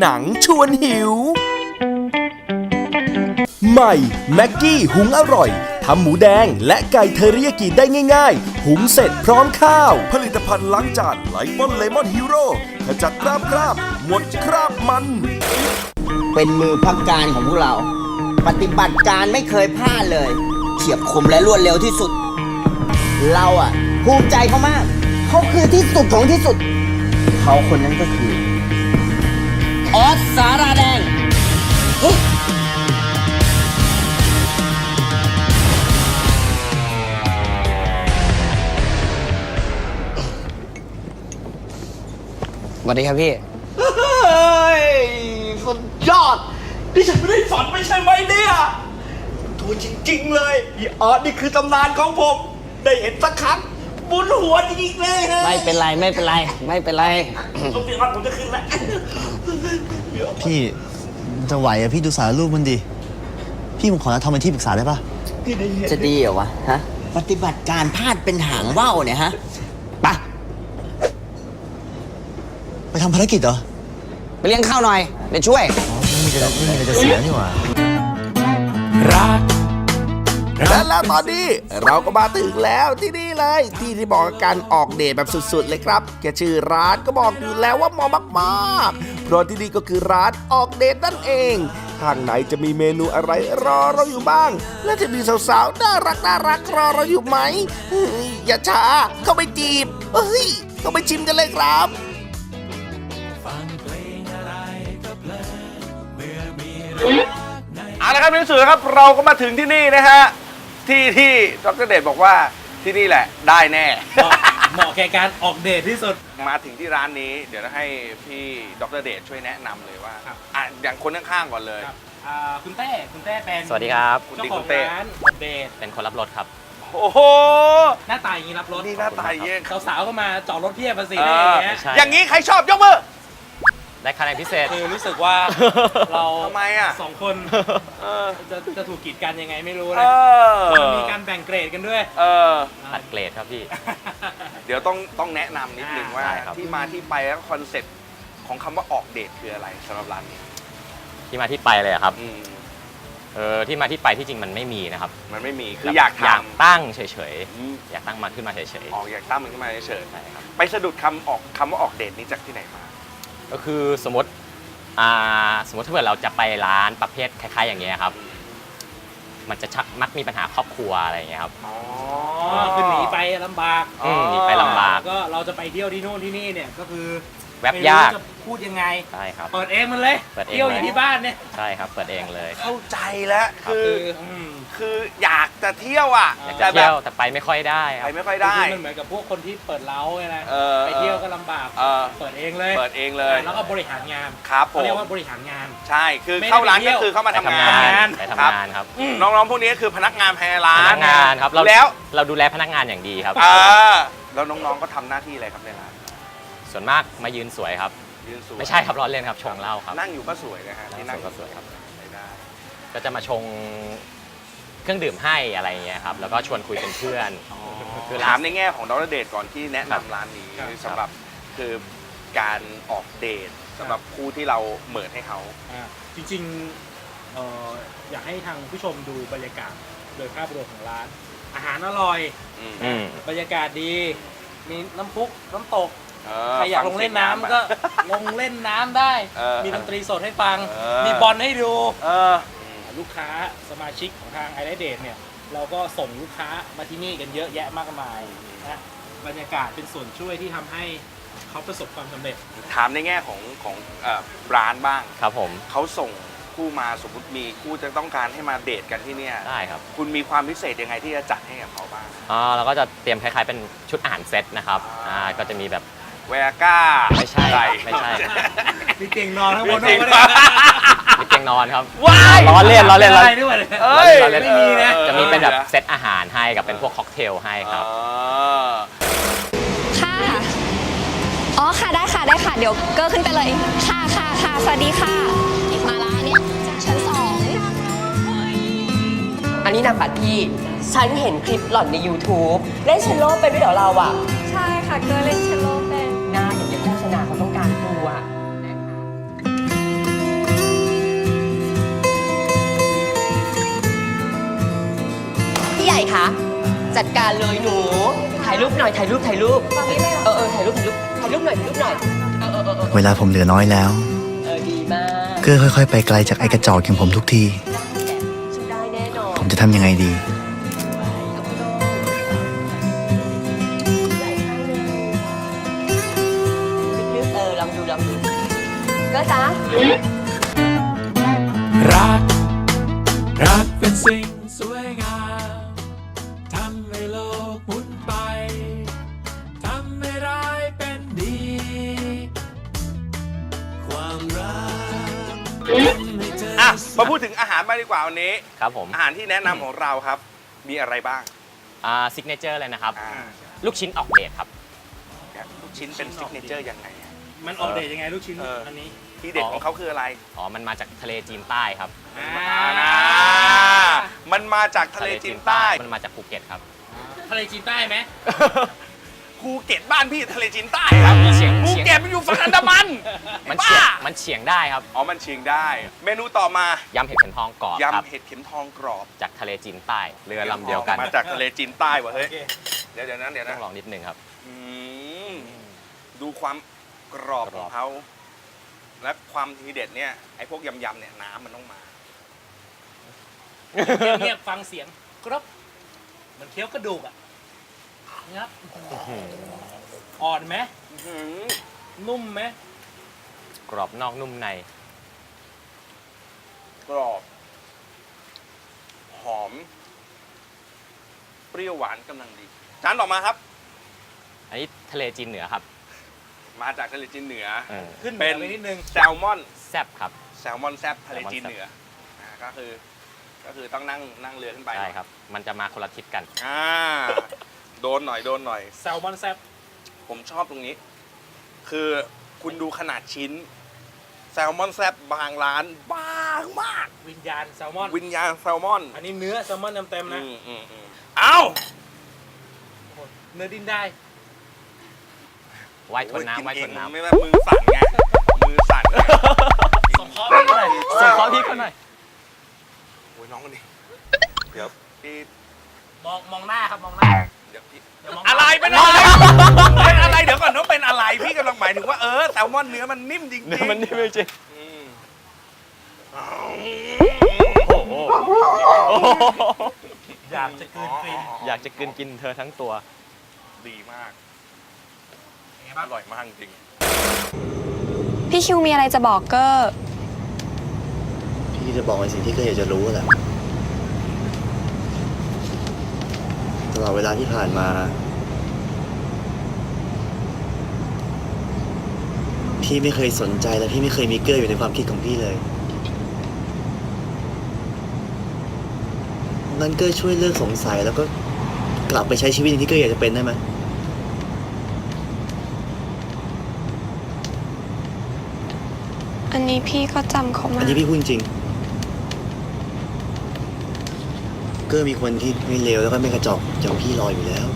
หนังชวนหิว ใหม่ แม็กกี้หุงอร่อยทำหมูแดงและไก่เทอริยากิได้ง่าย ๆ หุงเสร็จพร้อมข้าว ผลิตภัณฑ์ล้างจานไลปอนเลมอนฮีโร่ขจัดคราบคราบหมดคราบมัน เป็นมือพักการของพวกเรา ปฏิบัติการไม่เคยพลาดเลย เฉียบคมและรวดเร็วที่สุด เราอะภูมิใจเขามาก เขาคือที่สุดของที่สุด เขาคนนั้นก็คือ ออสสาราแดงสวัสดีครับพี่ เฮ้ยสุดยอดนี่ฉันไม่ได้ฝันไม่ใช่ไหมเนี่ยถูกจริงๆเลยอีออสนี่คือตำนานของผม ได้เห็นสักครั้ง บุญหัวจริงๆเลยฮะไม่เป็นไรไม่เป็นไร ไม่เป็นไรต้องเปลี่ยนวันผมจะขึ้นแล้วพี่จะไหวอะพี่ดูสารรูปมันดิ พี่ผมขอทำเป็นที่ปรึกษาได้ปะจะดีเหรอวะฮะปฏิบัติการพลาดเป็นหางว่าวเนี่ยฮะไปะไปทำภารกิจเหรอไปเลี้ยงข้าวหน่อยเดี๋ยวช่วยอ๋อไม่มีอะไรไม่มีอะไรจะเสียนี่หว่า และแล้วตอนนี้เราก็มาถึงแล้วที่นี่เลย ที่ที่บอกการออกเดทแบบสุดๆเลยครับแค่ชื่อร้านก็บอกอยู่แล้วว่าเหมอมากๆ เพราะที่นี่ก็คือร้านออกเดทนั่นเองทางไหนจะมีเมนูอะไรรอเราอยู่บ้าง และจะมีสาวๆน่ารักน่ารักรอเราอยู่ไหมเฮ้ยอย่าช้าเข้าไปจีบเฮ้ยเข้าไปชิมกันเลยครับเอาละครับพี่สื่อครับเราก็มาถึงที่นี่นะฮะ ที่ที่ดรเดชบอกว่าที่นี่แหละได้แน่เหมาะแก่การออกเดทที่สุด มาถึงที่ร้านนี้ เดี๋ยวจะให้พี่ดรเดชช่วยแนะนำเลยว่าครับ อะอย่างคนข้างๆก่อนเลย ครับอ่าคุณเต้คุณเต้เป็นสวัสดีครับ คุณเจ้าติ๊กขอคุงณเต้ ร้านออกเดทเป็นคนรับรถครับ โอ้โหหน้าตาอย่างนี้รับรถนี่หน้าตาเยี่ยงสาวๆก็มาจอดรถเพียบมาสิเอได้ออย่างเงี้ย ใช่ อย่างนี้ใครชอบยกมือ ได้คะแนนพิเศษ คือรู้สึกว่า เราทำไมอะ สองคนเออ จะจะถูกกีดกันยังไงไม่รู้เอนะอมันมีการแบ่งเกรดกันด้วย เออตัดเกรดครับพี่ เดี๋ยวต้องต้องแนะนำนิดนึงว่าได้ครับ ที่มาที่ไปแล้วคอนเซ็ปต์ของคำว่าออกเดทคืออะไรสำหรับร้านนี้ที่มาที่ไปเลยอะครับ อืมเออที่มาที่ไปที่จริงมันไม่มีนะครับมันไม่มีคืออยากอยากทำตั้งเฉยอืมๆ อยากตั้งมาขึ้นมาเฉยออกอยากตั้งมันขึ้นมาเฉยๆใช่ครับๆไปสะดุดคำออกคำว่าออกเดทนี้จากที่ไหนมา ก็คือสมมติอ่าสมมติถ้าเกิดเราจะไปร้านประเภทคล้ายๆ อย่างเงี้ยครับ มันจะชักมักมีปัญหาครอบครัวอะไรอย่างเงี้ยครับ อ๋ออ๋อคือหนีไปลำบากอืมหนีไปลำบาก ก็เราจะไปเที่ยวที่นู่นที่นี่เนี่ยก็คือแวบไม่รู้ยากจะพูดยังไง ใช่ครับ เปิดเองมันเลยเปิดเองเที่ยวอเลยยู่ที่บ้านเนี่ย ใช่ครับ เปิดเองเลย เข้าใจแล้วครับคือ คืออืม คืออยากจะเที่ยวอะอยากแต่จะแบเที่ยบวแต่ไปไม่ค่อยได้คไปรับ ไม่ค่อยได้ คือมันเหมือนกับพวกคนที่เปิดเล้าไงนะเออไปเที่ยวก็ลำบากเออ เปิดเองเลยเปิดเองเลยแล้วก็บริหารงานครับผเขาเรียกมว่าบริหารงาน ใช่ คือไม่ได้เข้าร้านไปเที่ก็ยวคือเข้ามาไปทำทำงางาน นไปครับทำงานครับน้องๆ พวกนี้คือพนักงานภายในร้าพนนักงานครับเราแล้วเราดูแลพนักงานอย่างดีครับ เออแล้วน้องๆ ก็ทำหน้าที่อะไรครับในร้านส่วนมากมายืนสวยครับ ยืนสวยไม่ใช่ครับล้อเล่นครับชงเหล้าครับนั่งอยู่ก็สวยนะฮะที่นั่นั่งงอยู่ก็สวยครับใช้ได้ก็จะมาชง เครื่องดื่มให้อะไรอย่างเงี้ยครับแล้วก็ชวนคุยเป็นเพื่อน คือถามในแง่ของดรเดชก่อนที่แนะครับนำร้านนี้ครับสำหรับคือการออกเดทสำหรับคู่ที่เราเหมินให้เขาอ่าจริงๆเอ่ออยากให้ทางผู้ชมดูบรรยากาศโดยภาพรวมของร้าน อาหารอร่อย อืมอืม บรรยากาศดี มีน้ำพุน้ำตก เใครอยากลงเล่นน้ำก็ ลงเล่นน้ำได้ เออมีดนตรีสดให้ฟัง เออ มีบอลให้ดู เออ ลูกค้าสมาชิกของทางไอ d เดทเนี่ย เราก็ส่งลูกค้ามาที่นี่กันเยอะแยะมากมายนะบรรยากาศเป็นส่วนช่วยที่ทำให้เขาประสบความสำเร็จ ถามในแง่ของของเอ่อร้านบ้าง ครับผมเขาส่งคู่มาสมมติมีคู่จะต้องการให้มาเดทกันที่เนี่ย ได้ครับคุณมีความพิเศษยังไงที่จะจัดให้กับเขาบ้าง อ่าเราก็จะเตรียมคล้ายๆเป็นชุดอาหารเซตนะครับอ่าก็จะมีแบบ แวก้าไม่ใช่ครับไม่ใช่ มีเตียงนอนข้างบนมีด้วยเตียงวะเนี่ย มีเตียงนอนครับว้ายล้อเล่นล้อเล่นล้อได้เล่นด้วยเลยเอ้ยล้อเล่นไม่มีนะจะมีเป็นแบบเซตอาหารให้กับเป็นพวกค็อกเทลให้ครับ อ๋อค่ะ อ๋อค่ะได้ค่ะได้ค่ะ เดี๋ยวเกอร์ขึ้นไปเลย ค่ะค่ะค่ะสวัสดีค่ะ มาละเนี่ยชั้นสองอันนี้นางปัดพี่ ฉันเห็นคลิปหล่อนใน YouTube เล่นเชลโลเป็นด้วยเดี๋ยวเราอะ ใช่ค่ะ เกอร์เล่นเชลโล ร่คะจัดการเลยหนู ถ่ายรูปหน่อย ถ่ายรูป ถ่ายรูปเออเออถ่ายรูป ถ่ายรูป ถ่ายรูปหน่อย ถ่ายรูปหน่อย เออเออเออเออเวลาผมเหลือน้อยแล้ว เออดีมากเกอร์ค่อยๆ ไปไกลจากไอ้กระจอกอย่างผมทุกทีฉันได้แน่นอน ผมจะทำยังไงดีลึกๆเออลองดูลองดูก็จ้า รัก รักเป็นสิ่ง มาพูดถึงอาหารมางดีกว่าวันนี้ ครับผมอาหารที่แนะนำของเราครับ มีอะไรบ้างอ่าซิกเนเจอร์เลยนะครับ อ่าลูกชิ้นออกเดทครับ ลูกชิ้นเป็นซิกเนเจอร์ยังไงอะมันออกเดทยังไงลูกชิ้นเอออั อันนี้ที่เด็ดของเขาคืออะไรอ๋อ มันมาจากทะเลจีนใต้ครับอ่าอ่ามันมาจากทะเลจีนใต้ มันมาจากภูเก็ตครับ ทะเลจีนใต้ไหม ภูเก็ตบ้านพี่ทะเลจีนใต้ครับเฉียงภูเก็ตมันอยู่ฝั่งอันดามันมันบ้าเฉียงมันเฉียงได้ครับอ๋อมันเชียงได้ เมนูต่อมายำเห็ดเข็มทองกรอบครับยำเห็ดเข็มทองกรอบจากทะเลจีนใต้เรือลำเดียวกันมาจากทะเลจีนใต้วะเฮ้ยโอเคเดี๋ยวเดี๋ยวนั้นเดี๋ยวต้นะองลองนิดนึงครับ อืมดูความกรอบกขรออบงเขาและความทีเด็ดเนี่ยไอ้พวกยำๆเนี่ยน้ำมันต้องมา เงียบๆฟังเสียงกรอบเหมันเคี้ยวกระดูกอะ งับอ่อนไหมอื้อหือนุ่มไหมกรอบนอกนุ่มใน กรอบ หอม เปรี้ยวหวานกำลังดี จานต่อมาครับ อันนี้ทะเลจีนเหนือครับ มาจากทะเลจีนเหนือ เออ ขึ้นเป็เป็นนไปนิดนึงแซลมอน แซ่บครับ แซลมอนแซบทะเลจีนเหนืออ่าก็คือ ก็คือต้องนั่งนั่งเรือขึ้นไปใช่ครับ มันจะมาคนละทิศกัน อ่า โดนหน่อยโดนหน่อย แซลมอนแซ่บผมชอบตรงนี้ คือคุณดูขนาดชิ้น แซลมอนแซบบางร้านบางมาก วิญญาณแซลมอน วิญญาณแซลมอนอันนี้เนื้อแซลมอนเต็มๆนะอืมอืมอืมเอ้าโอ้โหเนื้อดิ้นได้ ไว้ทนโอ้ยน้ำไว้กิทเอนงน้ำไม่ได้มือสั่นไงมือสั่นไงส่งคอร์สไปหน่อย ส่งขอพี่เขาหน่อย โอ้ยน้องคนนี้เดี๋ยวพี่มองมองหน้าครับมองหน้า เดี๋ยวพี่เดี๋ยวมองอะไรเป็นอะไรเป็นอะไรเดี๋ยวก่อนต้องเป็นอะไรพี่กำลังหมายถึงว่าเออแซลมอนเนื้อมันนิ่มจริงๆเนื้อมันนี่ไม่จริงอืมอยากจะกลืนกรีนอยากจะกินกินเธอทั้งตัว ดีมากเป็นไงอบ้างร่อยมากจริงพี่คิวมีอะไรจะบอกเกอร์ พี่จะบอกในสิ่งที่เกอร์อยากจะรู้แหละต ลอดเวลาที่ผ่านมา พี่ไม่เคยสนใจและพี่ไม่เคยมีเกอร์อยู่ในความคิดของพี่เลยงั้นเกอร์ช่วยเลิกสงสัยแล้วก็กลับไปใช้ชีวิตอย่างที่เกอร์อยากจะเป็นได้ไหมอันนี้พี่ก็จำเขาอัมานนี้พี่พูดจริง เกอร์มีคนที่ไม่เลวแล้วก็ไม่กระจอกอย่างพี่รออยู่แล้ว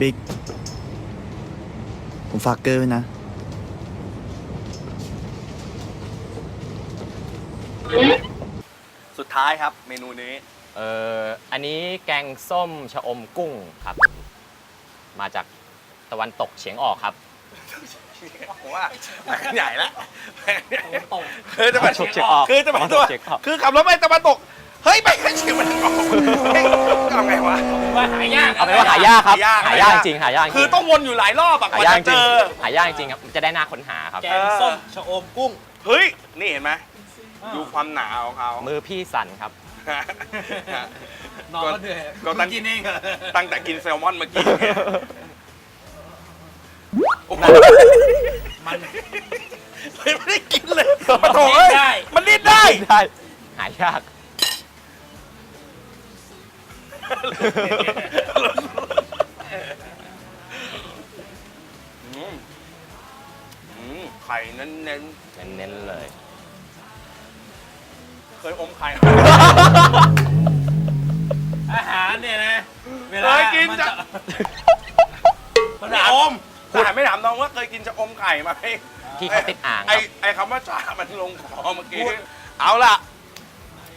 บิ๊ก ผมฝากเกอร์ไว้นะๆสุดท้ายครับเมนูนี้ เอ่อ อันนี้แกงส้มชะอมกุ้งครับ มาจากตะวันตกเฉียงออกครับ ผมว่าไปกันใหญ่แล้วตก คือจะไปตะวันตกเฉียงออกคือจะไปตะวันตตัวกเฉียงออก คือขับรถไปตะวันตก เฮ้ยไปแค่เฉียงมันออกเฮ้ยทำไงวะ ว่าหายากเอาเป็นว่าหายากครับ หายาก หายากจริงหายากจริงคือต้องวนอยู่หลายรอบอะกหาว่ายากจะจเจริงอ หายากจริงครับจะได้น่าค้นหาครับ แกงส้มชะอมกุ้งเฮ้ย นี่เห็นไหมดูความหนาของเขา มือพี่สั่นครับ นอนก็เหนื่อยก็ตั้ง กินเองเหรอตั้งแต่กินแซลมอนเมื่อกี้เนี่ยโอ้โหมันเฮ้ยไม่ได้กินเลยมาโถเอ้ยได้มันรีดได้ ได้ หายาก อืมอืมไข่เน้นเน้นๆเลย ๆเคยอมไข่ อาหารเนี่ยนะเวเคลายกินมัจะจะพี่อมแต่ไม่ถามน้องว่าเคยกินชะอมไข่ไหมที่เขาติดอ่างไอครับไอคำว่าชามันลงคอเมื่อกี้ เอาล่ะ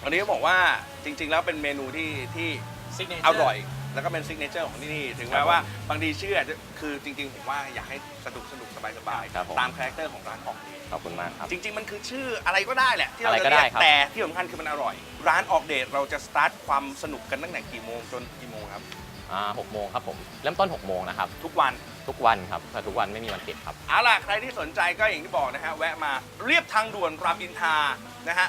วันนี้บอกว่าจริง ๆ แล้วเป็นเมนูที่ที่ซิกเนเจอร์ อร่อย แล้วก็เป็นซิกเนเจอร์ของที่นี่ ถึงแม้ว่าบางทีชื่ออาจจะคือจริง ๆ ผมว่าอยากให้สนุกสนุกสบายสบายๆครับผม ตามคาแรคเตอร์ของร้านออกเดทขอบคุณมากครับ จริง ๆ มันคือชื่ออะไรก็ได้แหละ ที่เราอะไรจะก็เรีได้ยกครับ แต่ที่สำคัญคือมันอร่อย ร้านออกเดทเราจะสตาร์ทความสนุกกันตั้งแต่กี่โมงจนกี่โมงครับ อ่าหกโมงครับผม เริ่มต้น6โมงนะครับ ทุกวัน ทุกวันครับแต่ทุกวันไม่มีวันปิดครับ เอาล่ะ ใครที่สนใจก็อย่างที่บอกนะฮะ แวะมาเรียบทางด่วนรามอินทรานะฮะ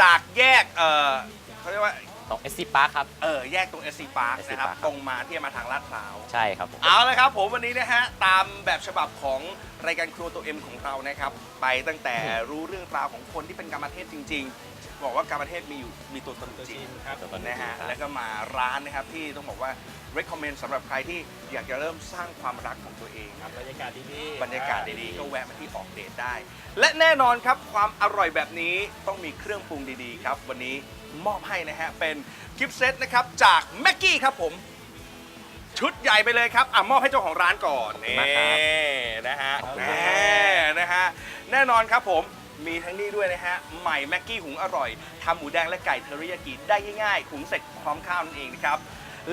จากแยก เออเขาเรียกว่า ตรงเอสซีพาร์คครับ เออ แยกตรง SC Park SC นะครับ Park ตรงมาที่จะมาทางลาดพร้าว ใช่ครับผม เอาละครับผมวันนี้นะฮะ ตามแบบฉบับของรายการครัวตัวเอ็มของเรานะครับ ไปตั้งแต่รู้เรื่องราวของคนที่เป็นกรรมเทศจริงๆ บอกว่ากรรมเทศมีอยู่มีตัวตนจริงครับตัวตนนะฮะจริงๆแล้วก็มาร้านนะครับที่ต้องบอกว่า recommend สำหรับใครที่อยากจะเริ่มสร้างความรักของตัวเองครับบรรยากาศดีๆบรรยากาศดีๆก็แวะมาที่ออกเดทได้ และแน่นอนครับความอร่อยแบบนี้ต้องมีเครื่องปรุงดีๆครับ วันนี้มอบให้นะฮะเป็นกิฟต์เซตนะครับจากแม็กกี้ครับผม ชุดใหญ่ไปเลยครับอะมอบให้เจ้าของร้านก่อนขอบคุณนี่มากครับนะฮะโอเคแน่นะฮะแน่นอนครับผม มีทั้งนี้ด้วยนะฮะ ใหม่แม็กกี้หุงอร่อยทำหมูแดงและไก่เทอริยากิได้ง่ายๆ หุงเสร็จพร้อมข้าวนั่นเองนะครับ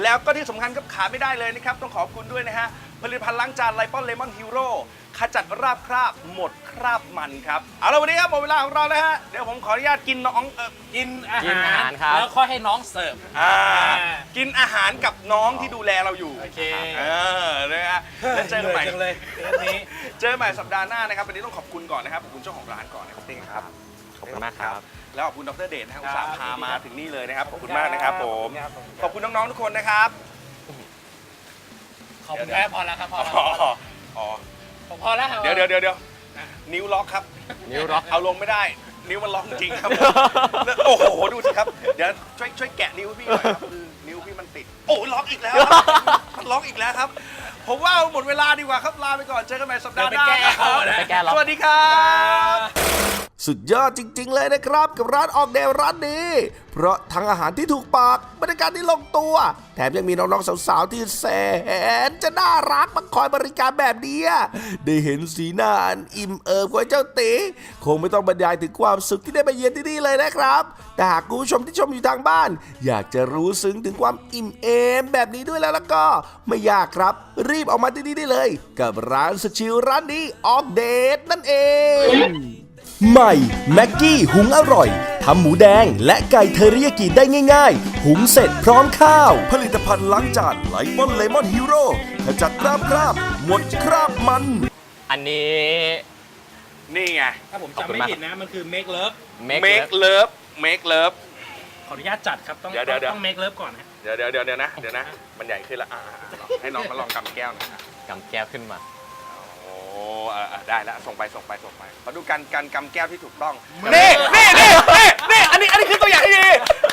แล้วก็ที่สำคัญครับขาดไม่ได้เลยนะครับ ต้องขอบคุณด้วยนะฮะ ผลิตภัณฑ์ล้างจานไลปอนเลมอนฮีโร่ขจัดราบคราบหมดคราบมันครับ เอาละวันนี้ครับหมดเวลาของเราแล้วฮะ เดี๋ยวผมขออนุญาตกินน้องเออกินอากินอาหาหารรครับ แล้วค่อยให้น้องเสิร์ฟ อ่าอ่ากินอาหารกับน้องที่ดูแลเราอยู่โอเค เออนะฮะแล้วเจอกันใหม่หนื่ยจังเลยเทปนี้ เจอกันใหม่สัปดาห์หน้านะครับวันนี้ต้องขอบคุณก่อนนะครับขอบคุณเจ้าของร้านก่อนนะครับพี่ครับ ขอบคุณมากครับ แล้วขอบคุณดรเดชนะครับครัอุบตส่าห์พามาถึงนี่เลยนะครับขอบคุณมากนะครับผมครับขอบคุณน้องๆทุกคนนะครับขอบคุณแม่พอแล้วครับพอแล้วอ๋ออ๋อผมพอแล้วครับเดี๋ยวเดี๋ยวเดี๋ยวเดี๋ยวนิ้วล็อกครับ นิ้วล็อกเอาลงไม่ได้ นิ้วมันล็อกจริงครับ โอ้โหดูสิครับ เดี๋ยวช่วยช่วยแกะนิ้วพี่หน่อยครับคือนิ้วพี่มันติด โอ้ล็อกอีกแล้วครับมันล็อกอีกแล้วครับ ผมว่าหมดเวลาดีกว่าครับลาไปก่อนเจอกันใหม่สัปดาห์หน้าเดี๋ยวไปแก้ครับเอานะไปแก้ล็อกสวัสดีครับ สุดยอดจริง ๆ เลยนะครับ กับร้านออกแนวร้านนี้ เพราะทั้งอาหารที่ถูกปากบรรยากาศที่ลงตัว แถมยังมีน้องๆสาวๆที่แสนจะน่ารักมาคอยบริการแบบเนี้ยได้เห็นสีหน้าอันอิ่มเอิบของเจ้าตีคงไม่ต้องบรรยายถึงความสุขที่ได้มาเยือนที่นี่เลยนะครับแต่หากคุณผู้ชมที่ชมอยู่ทางบ้าน อยากจะรู้ซึ้งถึงความอิ่มเอมแบบนี้ด้วยแล้วแล้วก็ ไม่ยากครับ รีบออกมาที่นี่ได้เลย กับร้านสชิลร้านนี้ออกเดทนั่นเอง ใหม่แม็กกี้หุงอร่อยทำหมูแดงและไก่เทอริยากิได้ง่ายๆ หุงเสร็จพร้อมข้าว ผลิตภัณฑ์ล้างจานไลมอนเลมอนฮีโร่ขจัดคราบคราบหมดคราบมัน อันนี้ นี่ไง ถ้าผมขอบจำคุณไม่มาก ผิดนะ มันคือ make love make make love make love ขออนุญาตจัดครับ ต้องเดี๋ยวเดี๋ยวเดี๋ยว ต้อง make love ก่อนนะเดี๋ยวเดี๋ยวเดี๋ยวเดี๋ยวนะ เดี๋ยวนะ มันใหญ่ขึ้นละอะอะอะให้น้องเขาลองกำแก้วหน่อยนะกำแก้วขึ้นมาโอ้เออเออได้แล้วส่งไปส่งไปส่งไปมาดูการการกำแก้วที่ถูกต้องมือนี่นี่นี่นี่นี่อันนี้อันนี้คือตัวอย่างที่ดี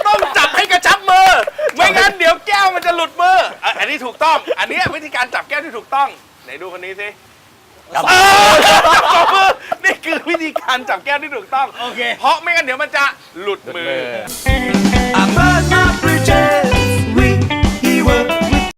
ต้องจับให้กระชับมือ ไม่งั้นเดี๋ยวแก้วมันจะหลุดมืออะอันนี้ถูกต้อง อันเนี้ยวิธีการจับแก้วที่ถูกต้องไหนดูคนนี้สิจับเออจับสองมือนี่คือวิธีการจับแก้วที่ถูกต้อง โอเค เพราะไม่งั้นเดี๋ยวมันจะหลุดมือมืออะเมื่อ